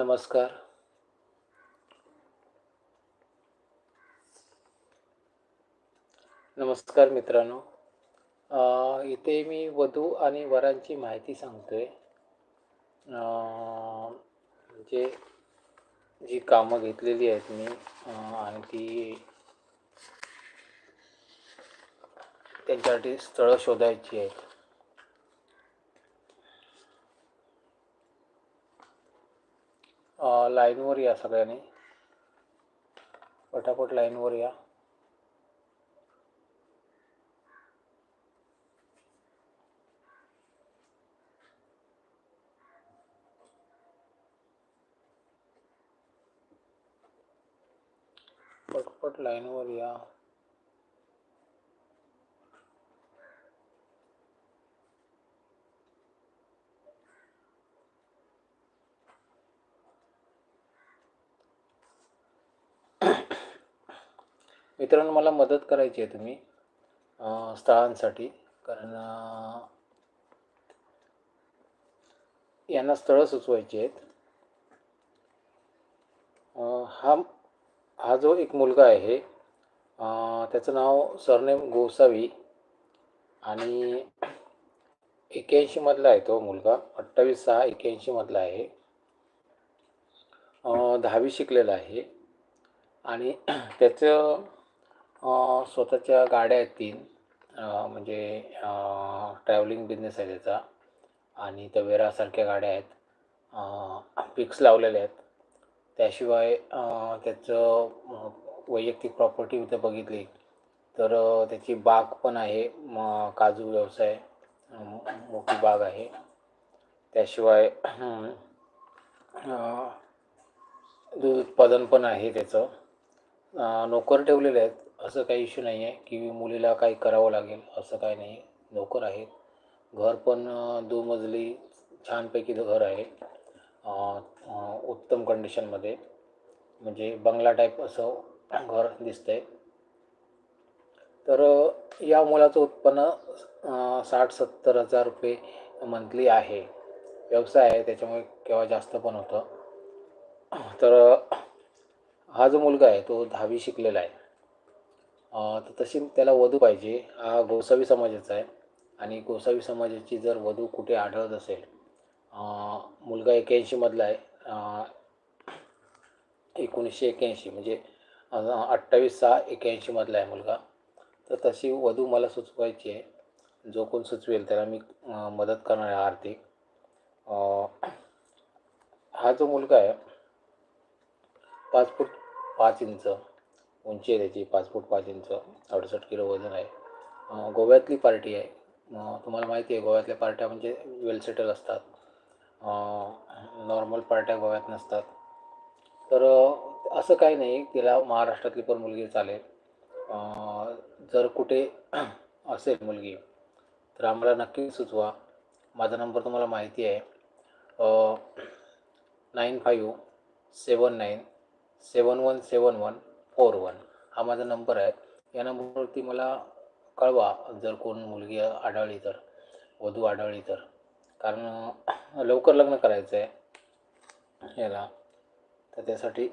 नमस्कार. नमस्कार मित्रांनो. इथे मी वधू आणि वरांची माहिती सांगतोय. आहे म्हणजे जी कामं घेतलेली आहेत मी आणि ती त्यांच्यासाठी स्थळं शोधायची आहेत. लाईनवर या सगळ्यांनी. पटापट लाईनवर या. पटपट लाईनवर या. मित्रांनो मला मदत करायची आहे तुम्ही स्थळांसाठी. कारण यांना स्थळं सुचवायची आहेत. हा हा जो एक मुलगा आहे त्याचं नाव सरनेम गोसावी आणि एक्याऐंशीमधला आहे तो मुलगा. अठ्ठावीस सहा एक्याऐंशीमधला आहे. दहावी शिकलेला आहे. आणि त्याचं स्वतःच्या गाड्या आहेत तीन. म्हणजे ट्रॅव्हलिंग बिझनेस आहे त्याचा आणि तवेरासारख्या गाड्या आहेत. पिक्स लावलेल्या आहेत. त्याशिवाय त्याचं वैयक्तिक प्रॉपर्टी इथं बघितली. तर त्याची बाग पण आहे. म काजू व्यवसाय मोठी बाग आहे. त्याशिवाय दूध उत्पादन पण आहे त्याचं. नोकर ठेवलेले आहेत. असं काही इश्यू नाही आहे की मुलीला काही करावं लागेल असं काही नाही नोकर आहेत. घर पण दुमजली छानपैकी घर आहे. उत्तम कंडिशनमध्ये म्हणजे बंगला टाईप असं घर दिसतंय. तर या मुलाचं उत्पन्न साठ सत्तर हजार रुपये मंथली आहे. व्यवसाय आहे त्याच्यामुळे केव्हा जास्त पण होतं. तर हा जो मुलगा आहे तो दहावी शिकलेला आहे. तर तशी त्याला वधू पाहिजे. हा गोसावी समाजाचा आहे. आणि गोसावी समाजाची जर वधू कुठे आढळत असेल मुलगा एक्याऐंशीमधला आहे. एकोणीसशे एक्याऐंशी म्हणजे अठ्ठावीस सहा एक्याऐंशीमधला आहे मुलगा. तर तशी वधू मला सुचवायची आहे. जो कोण सुचवेल त्याला मी मदत करणार आहे आर्थिक. हा जो मुलगा आहे पाच फूट पाच इंच उंची आहे त्याची पाच फूट पाच इंच अडुसष्ट किलो वजन आहे. गोव्यातली पार्टी आहे. तुम्हाला माहिती आहे गोव्यातल्या पार्ट्या म्हणजे वेल सेटल असतात. नॉर्मल पार्ट्या गोव्यात नसतात. तर असं काही नाही तिला महाराष्ट्रातली पण मुलगी चालेल. जर कुठे असेल मुलगी तर आम्हाला नक्की सुचवा. माझा नंबर तुम्हाला माहिती आहे. Nine five seven nine seven one seven one four one हा माझा नंबर आहे. या नंबरवरती मला कळवा जर कोण मुलगी आढळली तर वधू आढळली तर. कारण लवकर लग्न करायचं आहे याला. तर त्यासाठी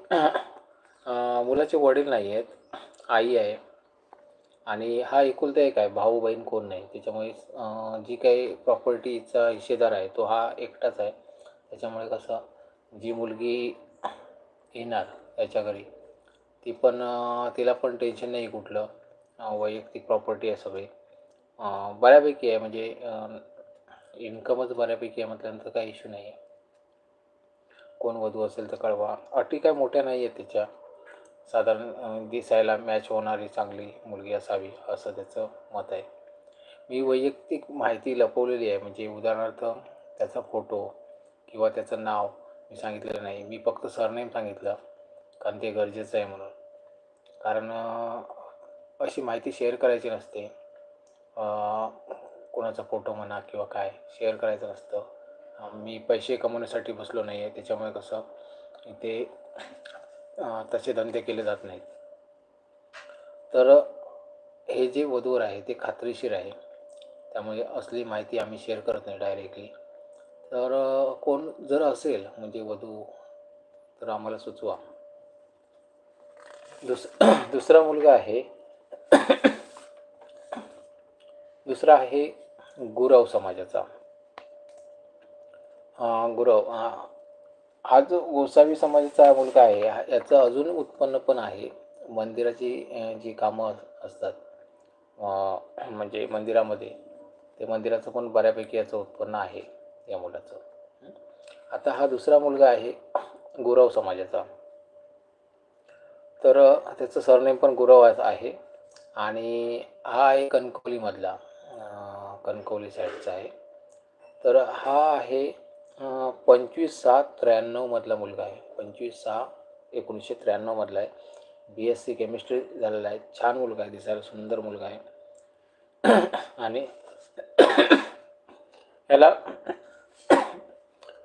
मुलाचे वडील नाही आहेत आई आहे. आणि हा एकुलता एक आहे भाऊ बहीण कोण नाही. त्याच्यामुळे जी काही प्रॉपर्टीचा हिस्सेदार आहे तो हा एकटाच आहे. त्याच्यामुळे कसं जी मुलगी येणार याच्या घरी ती पण तिला पण टेन्शन नाही कुठलं. वैयक्तिक प्रॉपर्टी आहे सगळी. बऱ्यापैकी आहे. म्हणजे इन्कमच बऱ्यापैकी आहे म्हटल्यानंतर काही इश्यू नाही आहे कोण वधू असेल तर कळवा. अटी काय मोठ्या नाही आहेत त्याच्या साधारण दिसायला मॅच होणारी चांगली मुलगी असावी असं त्याचं मत आहे. मी वैयक्तिक माहिती लपवलेली आहे. म्हणजे उदाहरणार्थ त्याचा फोटो किंवा त्याचं नाव मी सांगितलेलं नाही. मी फक्त सरनेम सांगितलं. कारण ते गरजेचं आहे म्हणून. कारण अशी माहिती शेअर करायची नसते. कोणाचा फोटो म्हणा किंवा काय शेअर करायचं नसतं. मी पैसे कमवण्यासाठी बसलो नाही आहे त्याच्यामुळे कसं इथे तसे धंदे केले जात नाहीत. तर हे जे वधूवर आहे ते खात्रीशीर आहे. त्यामुळे असली माहिती आम्ही शेअर करत नाही डायरेक्टली तर कोण जर असेल म्हणजे वधू तर आम्हाला सुचवा. दुस दुसरा मुलगा आहे. दुसरा आहे गुरव समाजाचा. गुरव हा जो गोसावी समाजाचा मुलगा आहे हा- याचं अजून उत्पन्न पण आहे. मंदिराची जी कामं असतात म्हणजे मंदिरामध्ये ते मंदिराचं पण बऱ्यापैकी याचं उत्पन्न आहे या मुलाचं. आता हा दुसरा मुलगा आहे गुरव समाजाचा. तर त्याचं सरनेम पण गुरव आहे- आणि हा आहे कणकवलीमधला कणकवली साईडचा आहे. तर हा आहे पंचवीस सहा त्र्याण्णवमधला मुलगा आहे. पंचवीस सहा एकोणीसशे त्र्याण्णवमधला आहे. बी एस सी केमिस्ट्री झालेला आहे. छान मुलगा आहे दिसायला सुंदर मुलगा आहे. आणि याला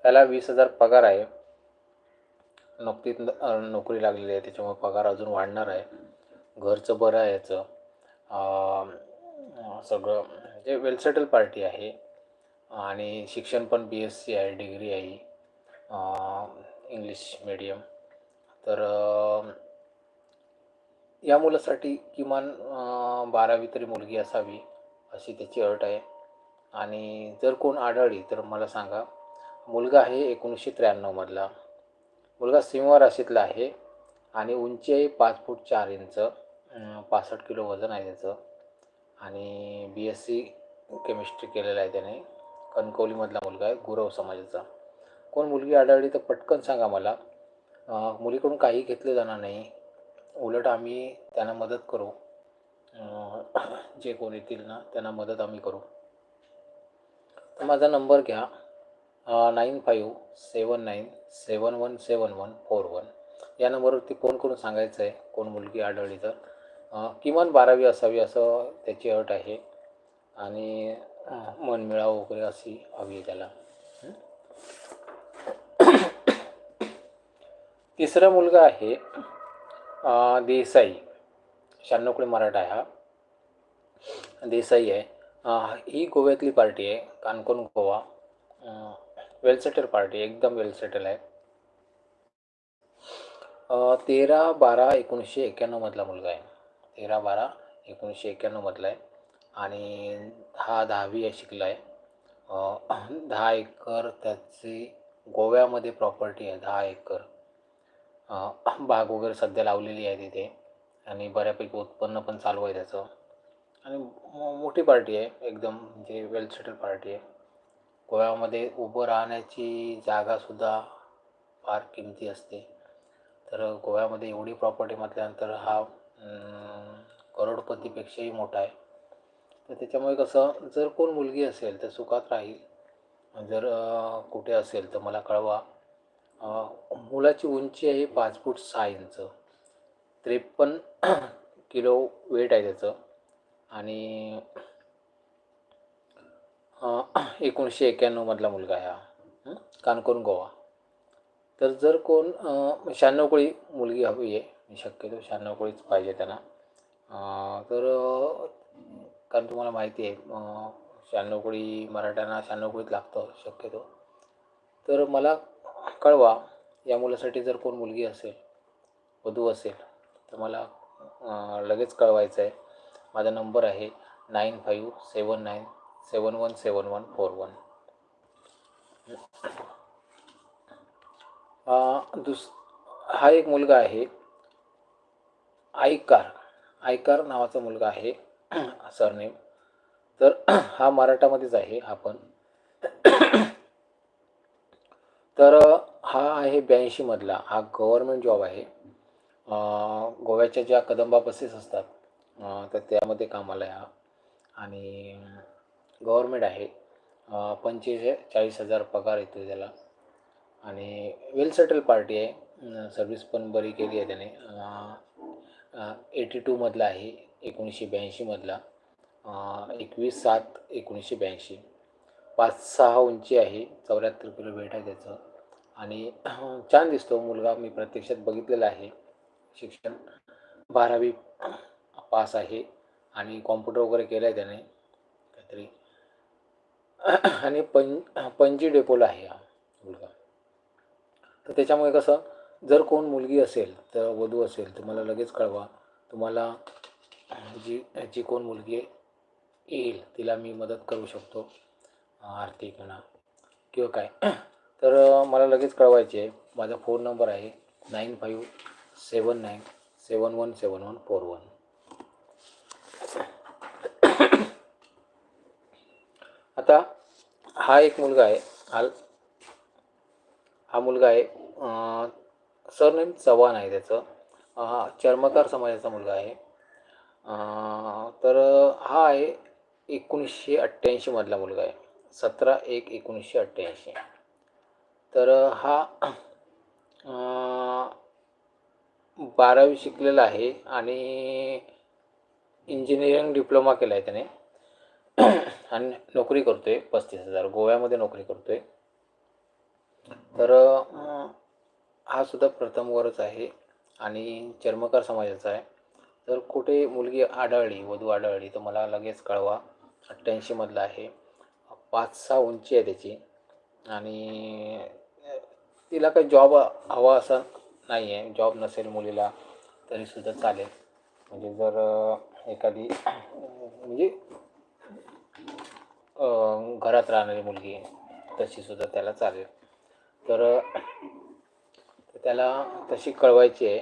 याला वीस हजार पगार आहे. नुकतीच नोकरी लागलेली आहे त्याच्यामुळे पगार अजून वाढणार आहे. घरचं बरं आहे याचं. सगळं म्हणजे वेल सेटल पार्टी आहे. आणि शिक्षण पण बी एस सी आहे डिग्री आहे. इंग्लिश मीडियम तर या मुलासाठी किमान बारावी तरी मुलगी असावी अशी त्याची अट आहे. आणि जर कोण आढळली तर मला सांगा. मुलगा आहे एकोणीसशे त्र्याण्णवमधला मुलगा सिंह राशीतला आहे आणि उंची आहे पाच फूट चार इंच पासष्ट किलो वजन आहे त्याचं. आणि बी एस सी केमिस्ट्री केलेलं आहे त्याने. कणकवलीमधला मुलगा आहे गुरव समाजाचा. कोण मुलगी आढळली तर पटकन सांगा मला. मुलीकडून काही घेतलं जाणार नाही. उलट आम्ही त्यांना मदत करू. जे कोण येतील ना त्यांना मदत आम्ही करू. माझा नंबर घ्या. Nine five seven nine seven one seven one four one या नंबरवरती फोन करून सांगायचं आहे कोण मुलगी आढळली तर? किमान बारावी असावी असं त्याची अट आहे. आणि मन मनमिळाव वगैरे अशी हवी आहे त्याला. तिसरा मुलगा आहे देसाई. शहाण्णवकडे मराठा आहे हा. देसाई आहे. ही गोव्यातली पार्टी आहे Canacona Goa. Well settle party एकदम वेल सेटल आहे. तेरा बारा एकोणीसशे एक्क्याण्णवमधला मुलगा आहे. तेरा बारा एकोणीसशे एक्क्याण्णवमधला आहे. आणि हा दहावी शिकला आहे. दहा एकर त्याची गोव्यामध्ये प्रॉपर्टी आहे दहा एकर. बाग वगैरे सध्या लावलेली आहे तिथे. आणि बऱ्यापैकी उत्पन्न पण चालू आहे त्याचं. आणि मो- मोठी पार्टी आहे एकदम म्हणजे वेल सेटल पार्टी आहे. गोव्यामध्ये उभं राहण्याची जागासुद्धा फार किमती असते. तर गोव्यामध्ये एवढी प्रॉपर्टी म्हटल्यानंतर हा करोडपतीपेक्षाही मोठा आहे. तर त्याच्यामुळे कसं जर कोण मुलगी असेल तर सुखात राहील. जर कुठे असेल तर मला कळवा. मुलाची उंची आहे पाच फूट सहा इंच. त्रेपन्न किलो वेट आहे त्याचं. आणि एकोणीसशे एक्क्याण्णवमधला मुलगा आहे हा. कानकोन गोवा. तर जर कोण शहाण्णव कोळी मुलगी हवी आहे शक्यतो शहाण्णव कोळीच पाहिजे त्यांना. तर कारण तुम्हाला माहिती आहे शहाण्णव कोळी मराठ्यांना शहाण्णव कोळीत लागतं शक्यतो. तर मला कळवा या मुलासाठी जर कोण मुलगी असेल वधू असेल तर मला लगेच कळवायचं आहे माझा नंबर आहे nine five seven nine seven one seven one four one दुस हा एक मुलगा आहे. आयकार आयकार नावाचा मुलगा आहे. सरनेम. तर हा मराठामध्येच आहे आपण. तर हा आहे ब्याऐंशीमधला हा गव्हर्मेंट जॉब आहे. गोव्याच्या ज्या कदंबा बसेस असतात तर त्यामध्ये कामाला हा आणि गव्हर्मेंट आहे. अं, पंचेचाळीस चाळीस हजार पगार येतो त्याला. आणि वेल सेटल पार्टी आहे. सर्विस पण बरी केली आहे त्याने. एटी टूमधला आहे. एकोणीसशे ब्याऐंशीमधला एकवीस सात एकोणीसशे ब्याऐंशी. पाच सहा उंची आहे. चौऱ्याहत्तर किलो वेट आहे त्याचं. आणि छान दिसतो मुलगा. मी प्रत्यक्षात बघितलेला आहे. शिक्षण बारावी पास आहे. आणि कॉम्प्युटर वगैरे केलं आहे त्याने. काहीतरी आणि पं पणजी डेपोला आहे हा मुलगा. तर त्याच्यामुळे कसं जर कोण मुलगी असेल तर वधू असेल तर मला लगेच कळवा. तुम्हाला जी जी कोण मुलगी येईल तिला मी मदत करू शकतो आर्थिक म्हणा किंवा काय. तर मला लगेच कळवायचे आहे. माझा फोन नंबर आहे nine five seven nine seven one seven one four one आता हा एक मुलगा आहे. हाल हा मुलगा आहे. सरनेम चव्हाण आहे त्याचं. चर्मकार समाजाचा मुलगा आहे. तर हा आहे एकोणीसशे अठ्ठ्याऐंशीमधला मुलगा आहे. सतरा एक एकोणीसशे अठ्ठ्याऐंशी. तर हा बारावी शिकलेला आहे आणि इंजिनिअरिंग डिप्लोमा केला आहे त्याने. आणि नोकरी करतो आहे पस्तीस हजार. गोव्यामध्ये नोकरी करतो आहे तर हा सुद्धा प्रथमवरच आहे आणि चर्मकार समाजाचा आहे. तर कुठे मुलगी आढळली वधू आढळली तर मला लगेच कळवा. अठ्ठ्याऐंशीमधला आहे. पाच सहा उंची आहे त्याची. आणि तिला काही जॉब हवा असा नाही आहे जॉब नसेल मुलीला तरीसुद्धा चालेल. म्हणजे जर एखादी म्हणजे घरात राहणारी मुलगी तशीसुद्धा त्याला चालेल. तर त्याला तशी कळवायची आहे.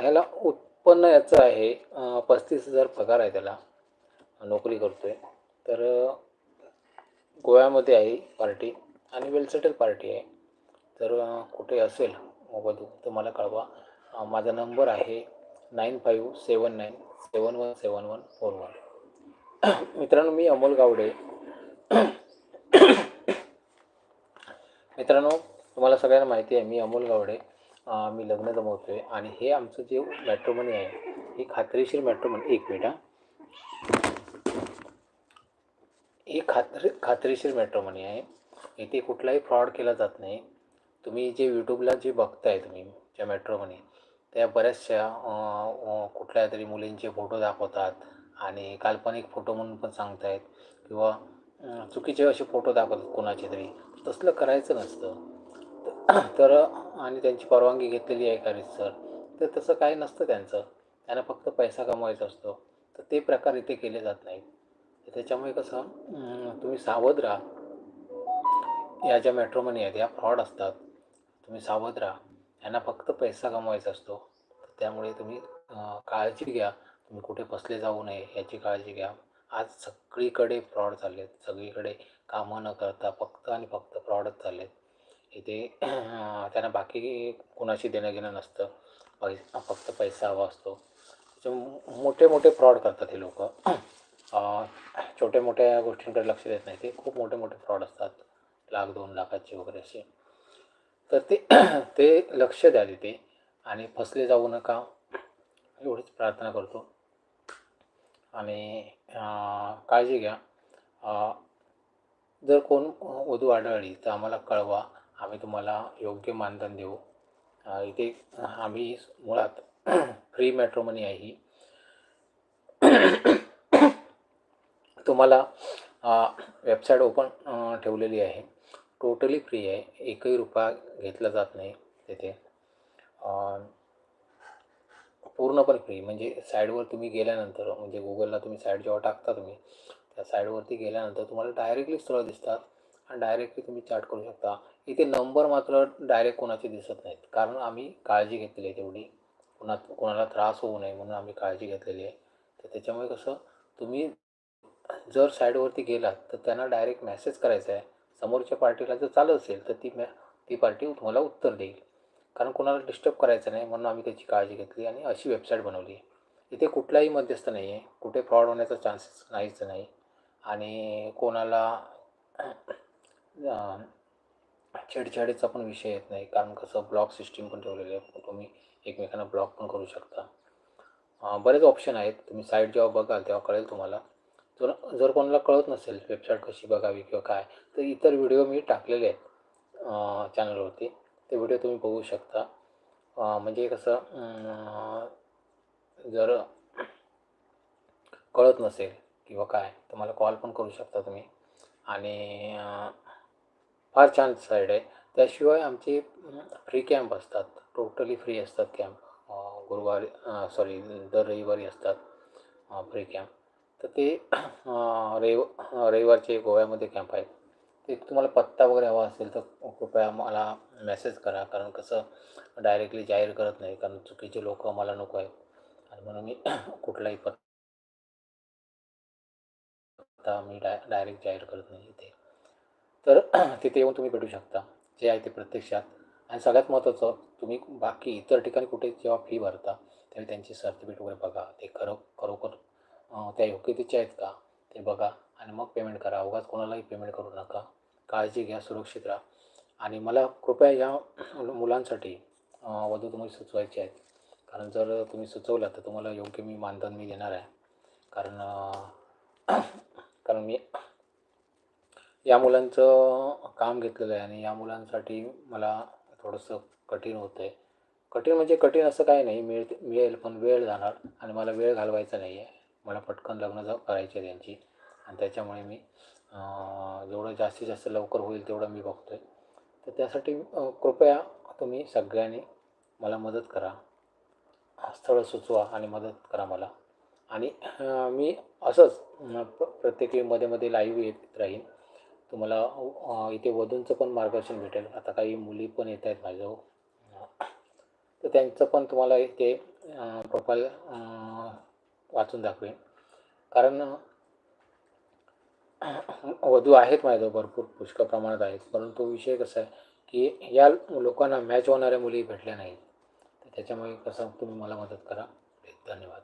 ह्याला उत्पन्न याचं आहे. पस्तीस हजार पगार आहे त्याला. नोकरी करतो आहे तर गोव्यामध्ये आहे पार्टी आणि वेल सेटल पार्टी आहे. तर कुठे असेल मोबाईल तर मला कळवा. माझा नंबर आहे nine five seven nine seven one seven one four one. मित्रांनो मी अमोल गावडे. मित्रांनो तुम्हाला सगळ्यांना माहिती आहे मी अमोल गावडे. मी लग्न जमवतो आहे आणि हे आमचं जे मॅट्रोमनी आहे हे खात्रीशीर मॅट्रोमनी एक मिनिट हा. खात्री खात्रीशीर मॅट्रोमनी आहे. इथे कुठलाही फ्रॉड केला जात नाही. तुम्ही जे यूट्यूबला जे बघताय तुम्ही ज्या मॅट्रोमनी त्या बऱ्याचशा कुठल्या तरी मुलींचे फोटो दाखवतात. आणि काल्पनिक फोटो म्हणून पण सांगतायत. किंवा चुकीचे असे फोटो दाखवतात कोणाचे तरी. तसलं करायचं नसतं. तर आणि त्यांची परवानगी घेतलेली आहे का सर. तर तसं काही नसतं त्यांचं. त्यांना फक्त पैसा कमवायचा असतो. तर ते प्रकार इथे केले जात नाहीत. तर त्याच्यामुळे कसं तुम्ही सावध राहा. या ज्या मॅट्रोमनी आहेत या फ्रॉड असतात. तुम्ही सावध राहा. यांना फक्त पैसा कमवायचा असतो. तर त्यामुळे तुम्ही काळजी घ्या. तुम्ही कुठे फसले जाऊ नये याची काळजी घ्या. आज सगळीकडे फ्रॉड चालले आहेत सगळीकडे कामं न करता फक्त आणि फक्त फ्रॉडच चालले आहेत इथे त्यांना बाकी कोणाशी देणं घेणं नसतं. पै फक्त पैसा हवा असतो. मोठे मोठे फ्रॉड करतात हे लोक. छोट्या मोठ्या गोष्टींकडे लक्ष देत नाही. ते खूप मोठे मोठे फ्रॉड असतात. लाख दोन लाखाचे वगैरे असे. तर ते ते लक्ष द्या तिथे आणि फसले जाऊ नका. एवढीच प्रार्थना करतो. आणि काळजी घ्या. जर कोण वधू आढळली तर आम्हाला कळवा. आम्ही तुम्हाला योग्य मानधन देऊ. इथे आम्ही मुळात फ्री मॅट्रोमनी आहे. ही तुम्हाला वेबसाईट ओपन ठेवलेली आहे. टोटली फ्री आहे. एकही रुपया घेतला जात नाही तिथे. पूर्णपणे फ्री म्हणजे साईडवर तुम्ही गेल्यानंतर म्हणजे गुगलला तुम्ही साईड जेव्हा टाकता तुम्ही त्या साईडवरती गेल्यानंतर तुम्हाला डायरेक्टली स्थळं दिसतात आणि डायरेक्टली तुम्ही चॅट करू शकता. इथे नंबर मात्र डायरेक्ट कोणाचे दिसत नाहीत. कारण आम्ही काळजी घेतलेली आहे तेवढी. कोणा कोणाला त्रास होऊ नये म्हणून आम्ही काळजी घेतलेली आहे. तर त्याच्यामुळे कसं तुम्ही जर साईडवरती गेलात तर त्यांना डायरेक्ट मेसेज करायचा आहे. समोरच्या पार्टीला जर चालत असेल तर ती मॅ ती पार्टी तुम्हाला उत्तर देईल. कारण कोणाला डिस्टर्ब करायचं नाही म्हणून आम्ही त्याची काळजी घेतली आणि अशी वेबसाईट बनवली. इथे कुठलाही मध्यस्थ नाही आहे कुठे फ्रॉड होण्याचा चान्सेस नाहीच नाही. आणि कोणाला छेडछाडीचा पण विषय येत नाही. कारण कसं ब्लॉक सिस्टीम पण ठेवलेली आहे तुम्ही एकमेकांना ब्लॉक पण करू शकता. बरेच ऑप्शन आहेत. तुम्ही साईट जेव्हा बघाल तेव्हा कळेल तुम्हाला. जर जर कोणाला कळत नसेल वेबसाईट कशी बघावी किंवा काय तर इतर व्हिडिओ मी टाकलेले आहेत चॅनलवरती ते व्हिडिओ तुम्ही बघू शकता. म्हणजे कसं जर कळत नसेल किंवा काय तर मला कॉल पण करू शकता तुम्ही. आणि फार छान साईड आहे. त्याशिवाय आमचे फ्री कॅम्प असतात. टोटली फ्री असतात कॅम्प गुरुवारी सॉरी दर रविवारी असतात फ्री कॅम्प तर ते रविव रविवारचे गोव्यामध्ये कॅम्प आहेत. ते तुम्हाला पत्ता वगैरे हवा असेल तर कृपया मला मेसेज करा. कारण कसं डायरेक्टली जाहीर करत नाही. कारण चुकीचे लोक मला नको आहे आणि म्हणून मी कुठलाही पत्ता मी डाय डायरेक्ट जाहीर करत नाही इथे. तर तिथे येऊन तुम्ही भेटू शकता. जे आहे ते प्रत्यक्षात. आणि सगळ्यात महत्त्वाचं तुम्ही बाकी इतर ठिकाणी कुठे जेव्हा फी भरता त्यावेळी त्यांची सर्टिफिकेट वगैरे बघा. ते खरो खरोखर त्या योग्यतेचे आहेत का? ते बघा. आणि मग पेमेंट करा. उगाच कोणालाही पेमेंट करू नका. काळजी घ्या सुरक्षित राहा. आणि मला कृपया या मुलांसाठी वधू तुम्ही सुचवायचे आहेत. कारण जर तुम्ही सुचवलं तर तुम्हाला योग्य मी मानधन मी देणार आहे. कारण कारण मी या मुलांचं काम घेतलेलं आहे आणि या मुलांसाठी मला थोडंसं कठीण होतं आहे कठीण म्हणजे कठीण असं काही नाही. मिळ मिळेल पण वेळ जाणार आणि मला वेळ घालवायचा नाही आहे मला पटकन लग्न करायचे करायची आहे त्यांची. आणि त्याच्यामुळे मी जेवढं जास्तीत जास्त लवकर होईल तेवढं मी बघतो आहे तर त्यासाठी कृपया तुम्ही सगळ्यांनी मला मदत करा. स्थळ सुचवा आणि मदत करा मला. आणि मी असंच प्रत्येकमध्ये मध्ये लाईव्ह येत राहीन. तुम्हाला इथे वधूंचं पण मार्गदर्शन भेटेल. आता काही मुली पण येत आहेत माझ्याजवळ. तर त्यांचं पण तुम्हाला इथे प्रोफाईल वाचून दाखवेन. कारण वधू आहेत माझ्याजवळ भरपूर पुष्कळ प्रमाणात आहेत. परंतु विषय कसा आहे की या लोकांना मॅच होणाऱ्या मुली भेटल्या नाहीत. तर त्याच्यामुळे कसं तुम्ही मला मदत करा. धन्यवाद.